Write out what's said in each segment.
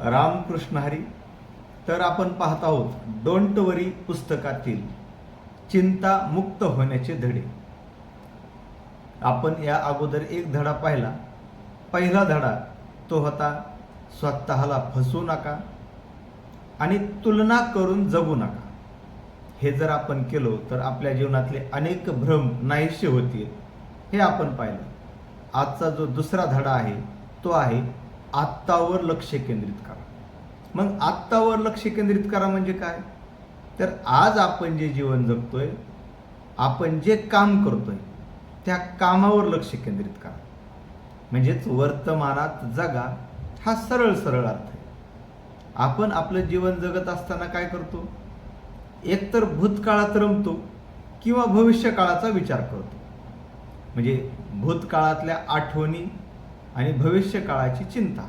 रामकृष्ण हरी तर आपण पाहत आहोत डोंट वरी पुस्तकातील चिंता मुक्त होण्याचे धडे. आपण या अगोदर एक धडा पाहिला. पहिला धडा तो होता स्वतःला फसवू नका आणि तुलना करून जगू नका. हे जर आपण केलो तर आपल्या जीवनातले अनेक भ्रम नाहीसे होतील. हे आपण पाहिलं. आजचा जो दुसरा धडा आहे तो आहे आत्तावर लक्ष केंद्रित करा. मग आत्तावर लक्ष केंद्रित करा म्हणजे काय? तर आज आपण जे जीवन जगतोय आपण जे काम करतोय त्या कामावर लक्ष केंद्रित करा. म्हणजेच वर्तमानात जगा हा सरळ सरळ अर्थ आहे. आपण आपलं जीवन जगत असताना काय करतो? एकतर भूतकाळात रमतो किंवा भविष्यकाळाचा विचार करतो. म्हणजे भूतकाळातल्या आठवणी आणि भविष्य काळाची चिंता.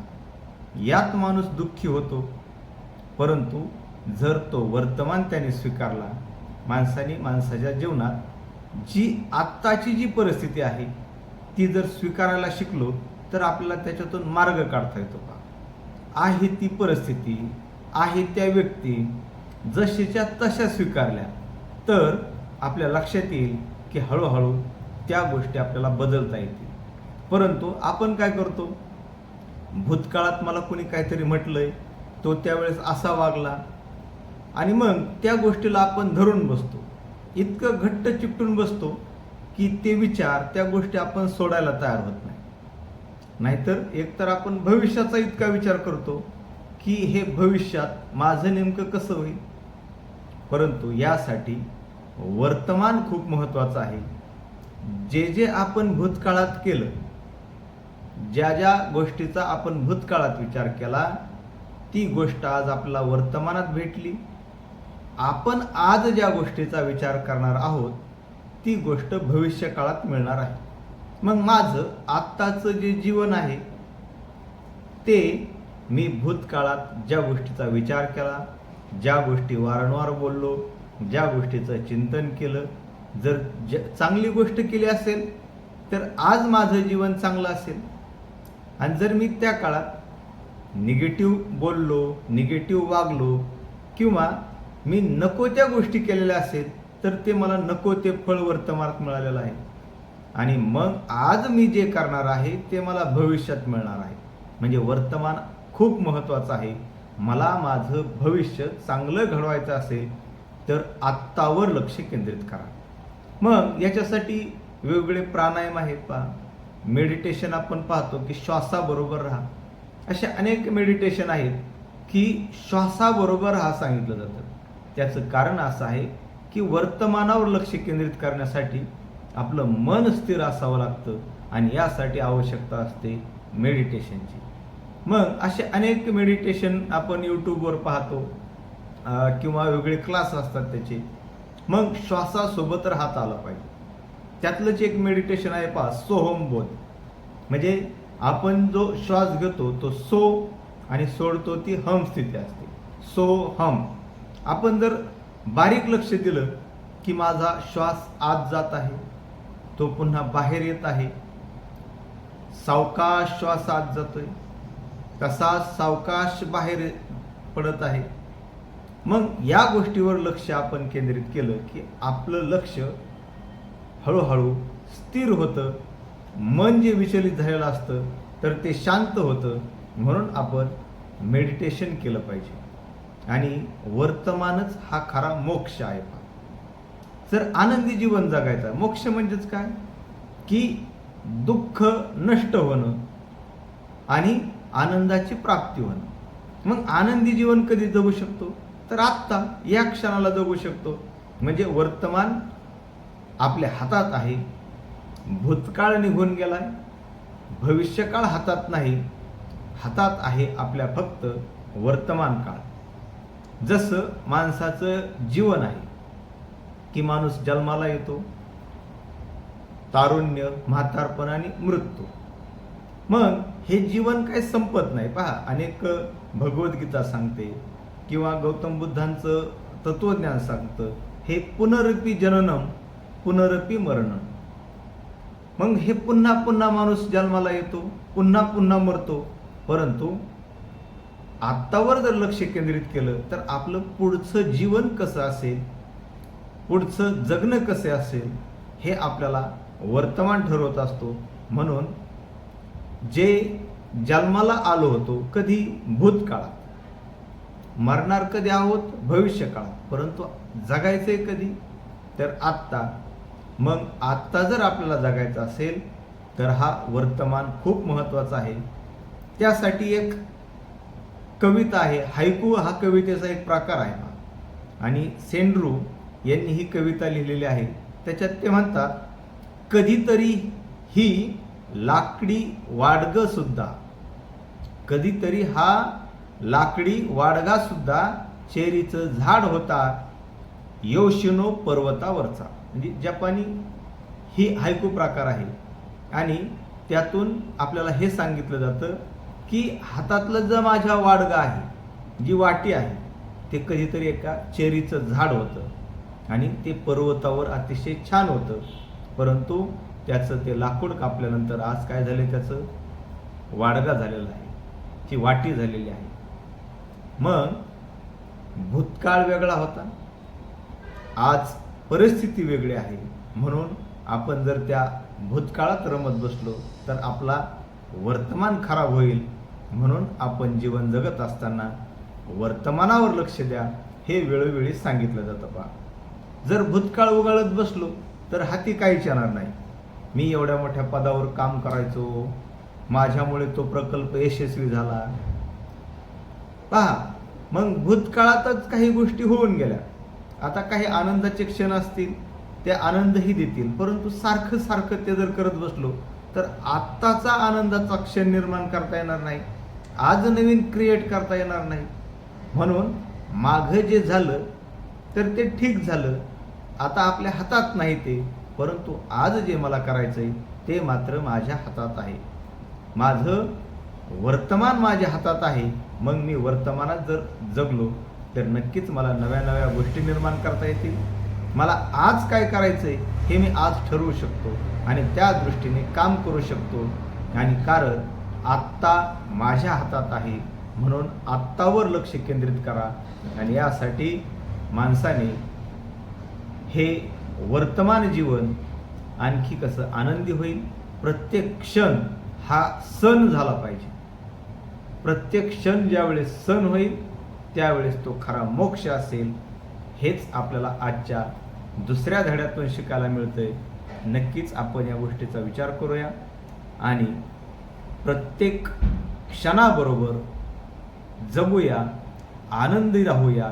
यात माणूस दुःखी होतो. परंतु जर तो वर्तमान त्याने स्वीकारला माणसाने माणसाच्या जीवनात जी आत्ताची जी परिस्थिती आहे ती जर स्वीकारायला शिकलो तर आपल्याला त्याच्यातून मार्ग काढता येतो का? आहे ती परिस्थिती आहे त्या व्यक्ती जशीच्या तशा स्वीकारल्या तर आपल्या लक्षात येईल की हळूहळू त्या गोष्टी आपल्याला बदलता येतील. परंतु आपण काय करतो? भूतकाळात मला कोणी काहीतरी म्हटलंय तो त्यावेळेस असा वागला. आणि मग त्या गोष्टीला आपण धरून बसतो. इतकं घट्ट चिपटून बसतो की ते विचार त्या गोष्टी आपण सोडायला तयार होत नाही. नाहीतर एकतर आपण भविष्याचा इतका विचार करतो की हे भविष्यात माझं नेमकं कसं होईल? परंतु यासाठी वर्तमान खूप महत्त्वाचं आहे. जे जे आपण भूतकाळात केलं ज्या ज्या गोष्टीचा आपण भूतकाळात विचार केला ती गोष्ट आज आपल्याला वर्तमानात भेटली. आपण आज ज्या गोष्टीचा विचार करणार आहोत ती गोष्ट भविष्य काळात मिळणार आहे. मग माझं आत्ताचं जे जीवन आहे ते मी भूतकाळात ज्या गोष्टीचा विचार केला ज्या गोष्टी वारंवार बोललो ज्या गोष्टीचं चिंतन केलं जर ज चांगली गोष्ट केली असेल तर आज माझं जीवन चांगलं असेल. आणि जर मी त्या काळात निगेटिव्ह बोललो निगेटिव्ह वागलो किंवा मी नको त्या गोष्टी केलेल्या असेल तर ते मला नको ते फळ वर्तमानात मिळालेलं आहे. आणि मग आज मी जे करणार आहे ते मला भविष्यात मिळणार आहे. म्हणजे वर्तमान खूप महत्त्वाचं आहे. मला माझं भविष्य चांगलं घडवायचं असेल तर आत्तावर लक्ष केंद्रित करा. मग याच्यासाठी वेगवेगळे प्राणायाम आहेत पहा. मेडिटेशन आपण पाहतो की श्वासाबरोबर राहा. असे अनेक मेडिटेशन आहेत की श्वासाबरोबर राहा सांगितलं जातं. त्याचं कारण असं आहे की वर्तमानावर लक्ष केंद्रित करण्यासाठी आपलं मन स्थिर असावं लागतं आणि यासाठी आवश्यकता असते मेडिटेशनची. मग असे अनेक मेडिटेशन आपण यूट्यूबवर पाहतो किंवा वेगळे क्लास असतात त्याचे. मग श्वासासोबत राहता आला पाहिजे. त्यातलंच एक मेडिटेशन आहे पहा सोहम बोध. म्हणजे आपण जो श्वास घेतो तो सो आणि सोडतो ती हम स्थिती असते. सो हम. आपण जर बारीक लक्ष दिलं की माझा श्वास आत जात आहे तो पुन्हा बाहेर येत आहे सावकाश श्वास आत जातोय तसा सावकाश बाहेर पडत आहे. मग या गोष्टीवर लक्ष आपण केंद्रित केलं की आपलं लक्ष हळूहळू स्थिर होतं. मन जे विचलित झालेलं असतं तर ते शांत होतं. म्हणून आपण मेडिटेशन केलं पाहिजे. आणि वर्तमानच हा खरा मोक्ष आहे. पा जर आनंदी जीवन जगायचं मोक्ष म्हणजेच काय? की दुःख नष्ट होणं आणि आनंदाची प्राप्ती होणं. मग आनंदी जीवन कधी जगू शकतो? तर आत्ता या क्षणाला जगू शकतो. म्हणजे वर्तमान आपल्या हातात आहे. भूतकाळ निघून गेलाय. भविष्यकाळ हातात नाही. हातात आहे आपल्या फक्त वर्तमान काळ. जसं माणसाचं जीवन आहे की माणूस जन्माला येतो तारुण्य म्हातारपण आणि मृत्यू. मग हे जीवन काही संपत नाही. पहा अनेक भगवद्गीता सांगते किंवा गौतम बुद्धांचं तत्वज्ञान सांगतं हे पुनरपी जननम पुनरपी मरण. मग हे पुन्हा पुन्हा माणूस जन्माला येतो पुन्हा पुन्हा मरतो. परंतु आत्तावर जर लक्ष केंद्रित केलं तर आपलं पुढचं जीवन कसं असेल पुढचं जगणं कसे असेल हे आपल्याला वर्तमान ठरवत असतो. म्हणून जे जन्माला आलो होतो कधी भूतकाळात. मरणार कधी आहोत? भविष्य काळात परंतु जगायचंय कधी? तर आत्ता मग आत्ता जर आपल्याला जगायचं असेल तर हा वर्तमान खूप महत्त्वाचा आहे. त्यासाठी एक कविता आहे. हायकू हा कवितेचा एक प्रकार आहे हा. आणि सेंड्रू यांनी ही कविता लिहिलेली आहे. त्याच्यात ते म्हणतात कधीतरी ही लाकडी वाडग सुद्धा कधीतरी हा लाकडी वाडगा सुद्धा चेरीचं झाड होता योशिनो पर्वतावरचा. म्हणजे जपानी ही हायकू प्रकार आहे. आणि त्यातून आपल्याला हे सांगितलं जातं की हातातलं जर माझ्या वाडगा आहे जी वाटी आहे ते कधीतरी एका चेरीचं झाड होतं. आणि ते पर्वतावर अतिशय छान होतं. परंतु त्याचं ते लाकूड कापल्यानंतर आज काय झालं त्याचं? वाडगा झालेला आहे. ती वाटी झालेली आहे. मग भूतकाळ वेगळा होता. आज परिस्थिती वेगळी आहे. म्हणून आपण जर त्या भूतकाळात रमत बसलो तर आपला वर्तमान खराब होईल. म्हणून आपण जीवन जगत असताना वर्तमानावर लक्ष द्या. हे वेळोवेळी सांगितलं जातं पहा जर भूतकाळ उगाळत बसलो तर हाती काहीच येणार नाही. मी एवढ्या मोठ्या पदावर काम करायचो. माझ्यामुळे तो प्रकल्प यशस्वी झाला. पहा मग भूतकाळातच काही गोष्टी होऊन गेल्या. आता काही आनंदाचे क्षण असतील ते आनंदही देतील. परंतु सारखं सारखं ते जर करत बसलो तर आत्ताचा आनंदाचा क्षण निर्माण करता येणार नाही. आज नवीन क्रिएट करता येणार नाही. म्हणून मागं जे झालं तर ते ठीक झालं. आता आपल्या हातात नाही ते परंतु आज जे मला करायचं आहे ते मात्र माझ्या हातात आहे. माझं वर्तमान माझ्या हातात आहे. मग मी वर्तमानात जर जगलो तर नक्कीच मला नव्या नव्या गोष्टी निर्माण करता येतील. मला आज काय करायचं आहे हे मी आज ठरवू शकतो आणि त्या दृष्टीने काम करू शकतो. आणि कारण आत्ता माझ्या हातात आहे म्हणून आत्तावर लक्ष केंद्रित करा. आणि यासाठी माणसाने हे वर्तमान जीवन आणखी कसं आनंदी होईल? प्रत्येक क्षण हा सण झाला पाहिजे. प्रत्येक क्षण ज्यावेळेस सण होईल त्यावेळेस तो खरा मोक्ष असेल हेच आपल्याला आजच्या दुसऱ्या धड्यातून शिकायला मिळतंय. नक्कीच आपण या गोष्टीचा विचार करूया. आणि प्रत्येक क्षणाबरोबर जगूया आनंदी राहूया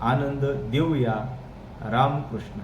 आनंद देऊया. रामकृष्ण.